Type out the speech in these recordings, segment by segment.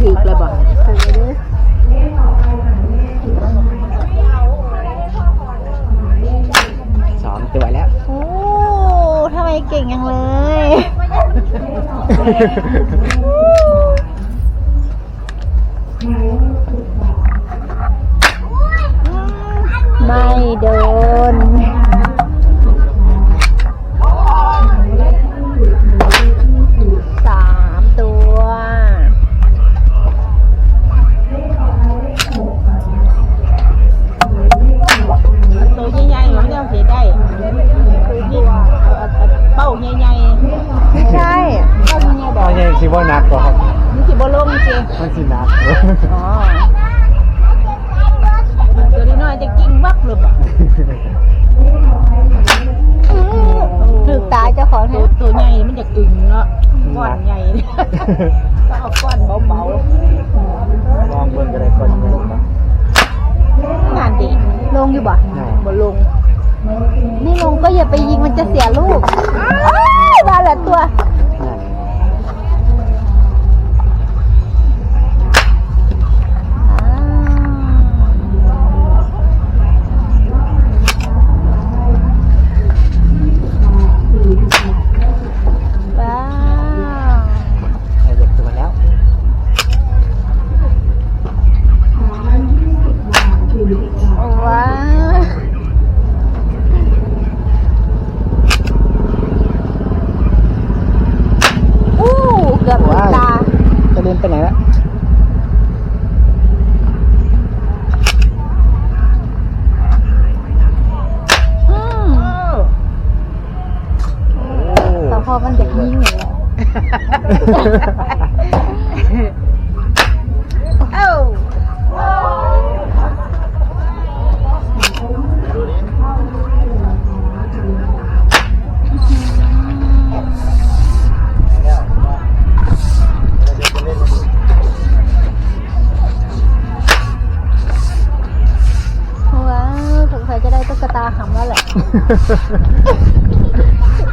ถือเลยบ่เลยสองตัวแล้ว โอ้ทำไมเก่งยังเลย ก็เอาก้อนเบาๆมองเบิ่ก็ได้ก้นใหญ่ครับงานดีลงอยู่บ่บ่ลง นี่ลงก็อย่าไปยิงมันจะเสียลูกอ้าวมาละตัว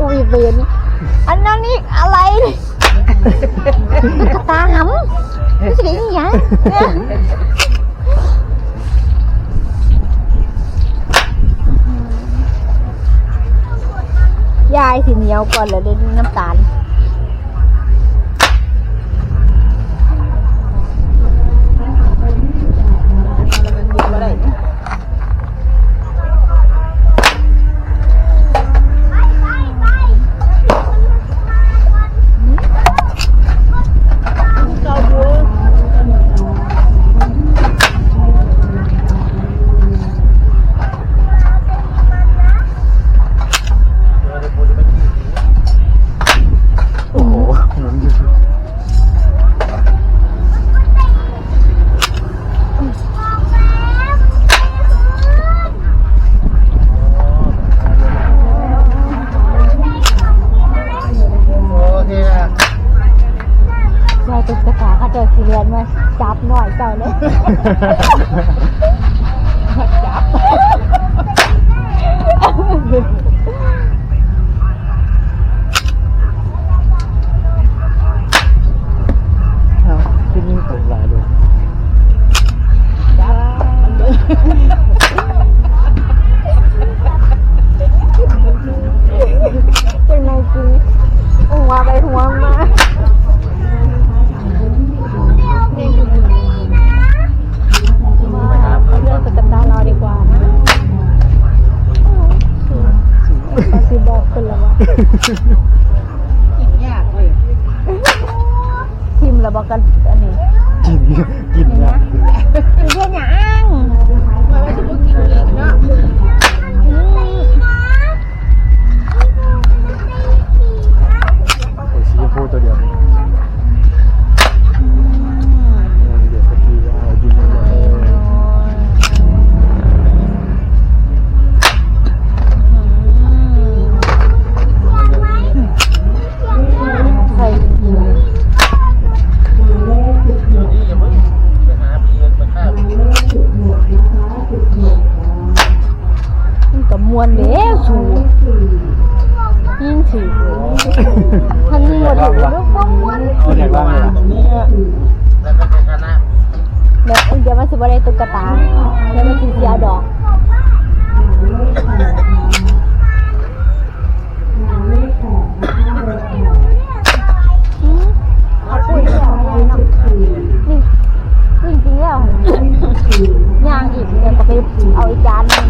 อุ้ยเบนอันนั้นนี่อะไรตุ๊ตาหำไม่ใช่หรือเนี่ยยายสีเหนียวก่อนเลยน้ำตาล ตุกตะขาข้าเจ้าสีเรียนมาจับหน่อยเจ้าเลย Thank you. วะเอาเด็กว่างเลยวะเดี๋ยวเดี๋ยวมานสิบอะตุ๊กตาเดี๋ยวมันสิเสียดอกย่างอีกเดี๋ยวก็ไปเอาอีกจานนึง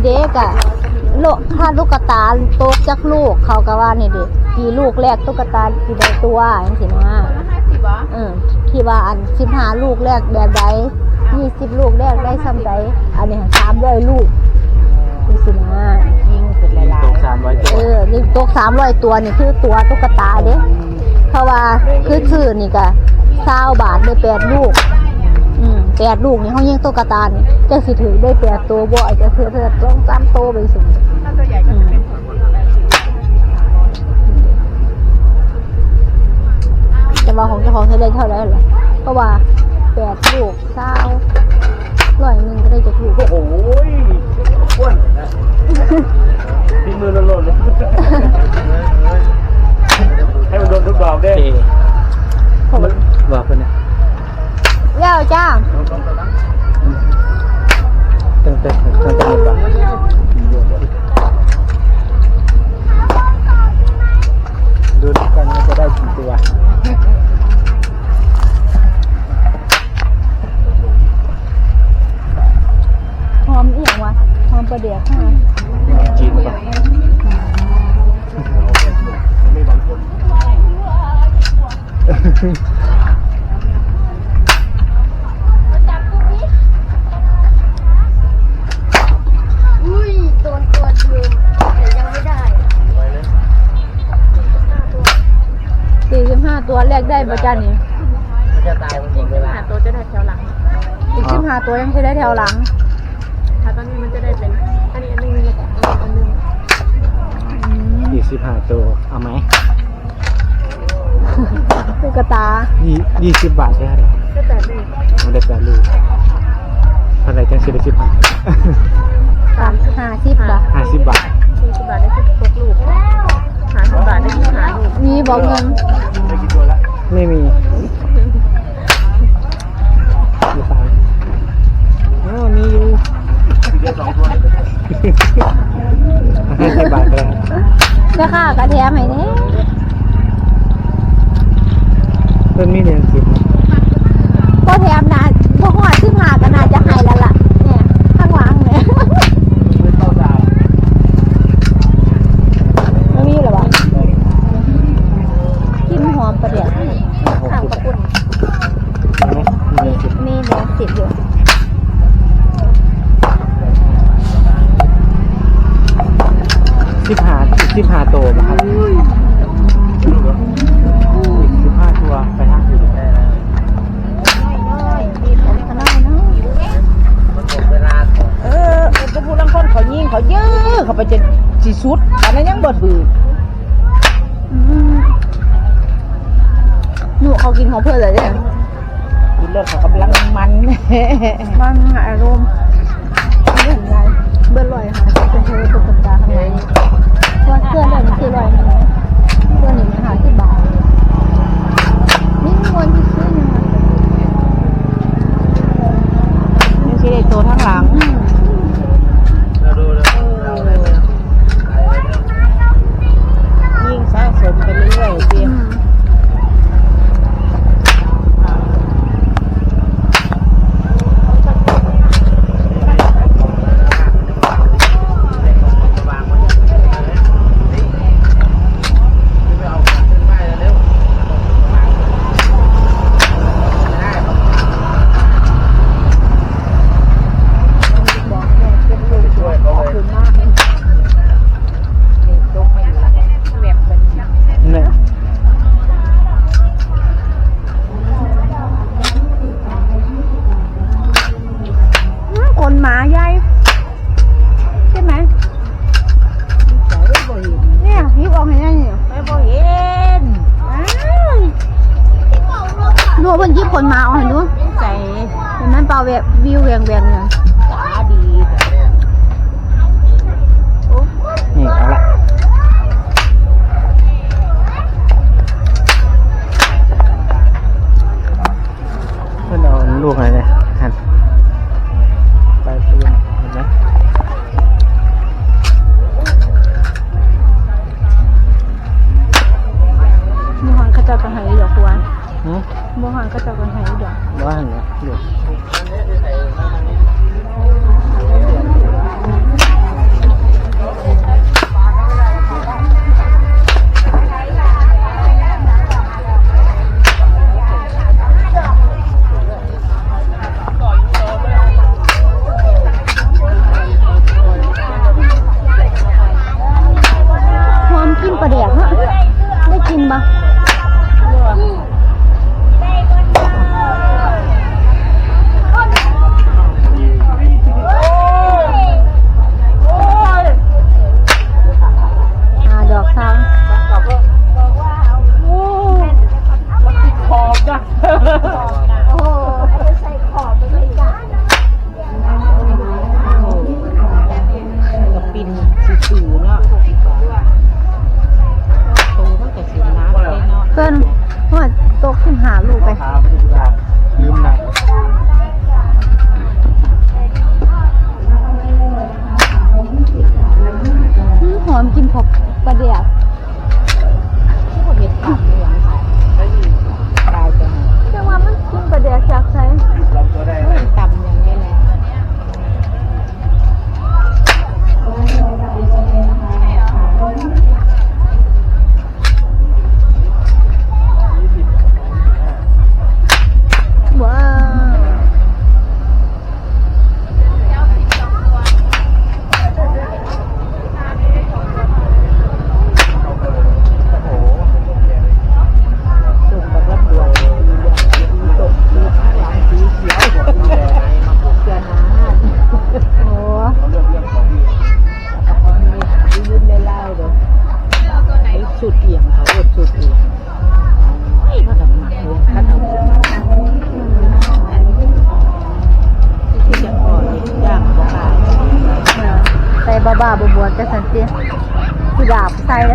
นนี่เด็กอะโลกถ้าลูกกระตาโตกจักลูกเขาก็ว่านี่เด็กกี่ลูกแรกตุ๊กตากี่ใดตัวอย่างสินะเออที่ว่าอันสิบห้าลูกแรกแบบใดยี่สิบลูกแรกได้ซ้ำใดอันนี้สามร้อยลูกนี่สินะยิงเป็นหลายตกสามร้อยตัวเออนี่ตกสามร้อยตัวนี่คือตัวตุ๊กตาเด้เพราะว่าคือชื่อนี่ก็เศร้าบาทได้แปดลูกอืม แปดลูกนี่เขายิงตุ๊กระตานี่จะสิถือได้แปดตัวบ่อาจจะถือเธอต้องสามโตไปสิๆถ้าตัวใหญ่ก็จะเป็นผลแบบสิบแต่ว่าของเจ้าของจะได้เท่าไรหร่ล่ะเพราะว่าแปดลูกเศร้าร้อยหนึ่งก็ได้จะถูกโอ้โหอ้วนนะที่มือโลนเลย อุ้ยโดนตัวยืมแต่ยังไม่ได้สี่สิบห้าตัวแรกได้ประจันนี่จะตายมันอีกเวลาหาตัวจะได้แถวหลัง อีกสิบห้าตัวยังใช้ได้แถวหลังถ้าตอนนี้มันจะได้เป็น อันนี้อันหนึงแล้วก็อันนี้อันหนึงยี่สิบห้าตัว เอาไหม ตุ๊กตายี่ยี่สิบบาทได้เหรอก็แต่นี่มันได้แปดลูกเท่าไหรจังสิได้สิบห้าสามห้าสิบบาทห้าสิบบาทสี่สิบบาทได้สิบหกลูกหาสิบบาทได้สิบห้าลูกมีบอกเงินได้กี่ตัวละไม่มีอยู่ตายอ๋อมีอยู่เดียวสองตัวห้าสิบบาทเลยแม่ค้ากระแทมให้เนี่ย เพิ่มมีเดือนสิบนะพอแถมนะพอหอดสิบห้าก็น่าจะให้แล้วล่ะ เนี่ยข้างหลังเนี่ยไม่เข้าตาไม่มีหรอวะกินหอมประเดี๋ยวหกสิบมีไหมมีเดือนสิบมีเหลือสิบอยู่สิบห้าสิบห้าตัวนะครับ เขายิงเขาเยอะเขาไปจะสีสุดอันนั้นยังบดบืออืมหนูเขากินของเพื่อนเลยเนี่ยกินเลือดเขากำลังมันมันอารมณ์ไม่เห็นไงเบิ้ลลอยค่ะเป็นเธอตุ๊กตาข้าง วบวิ บ่หันก็จะกันให้ดอกว่าหันเนี่ยลูก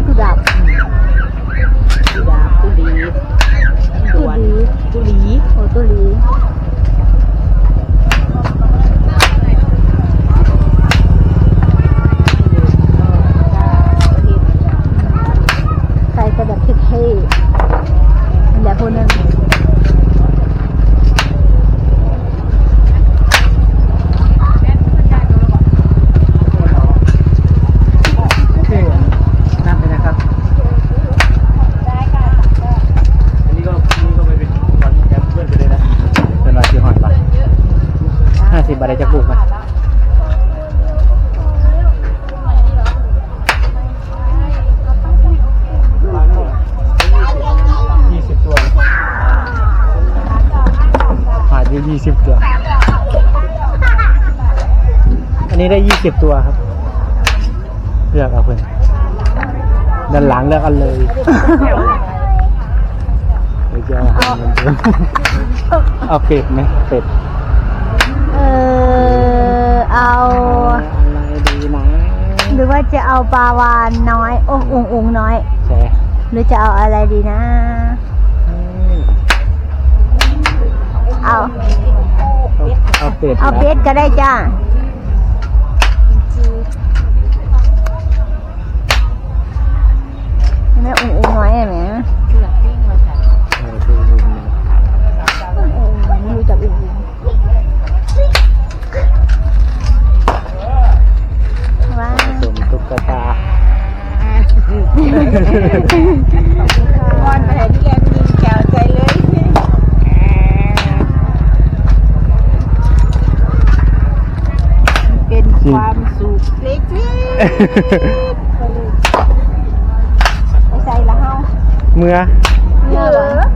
ตุดา นนี้ได้ยี่สิบตัวครับ เลือกเอาเพื่อนด้านหลังเลือกเอาเลยเดี๋ยวจะเอาเงินเดือนเอาเป็ดไหมเป็ดเออเอา อะไรดีนะหรือว่าจะเอาปลาวานน้อยโอ้อุงอุงน้อย แช่หรือจะเอาอะไรดีนะ เอาเอาเป็ดเอาเป็ดก็ได้จ้า แม่อุงอุงน้อยเห็นไหมเลือกเพ่งมาค่ะเออดูดูดูไม่รู้จักอุงอุงว้าวผสมตุ๊กตาก่อนไปที่แกมีแก้วใจเลยเป็นความสุขเล็กไปใส่ละเฮา เมื่อเยอะ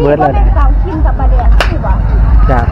เบิร์ดเลยเป็นนะเกากินกับปลาแดกใช่ปะจาก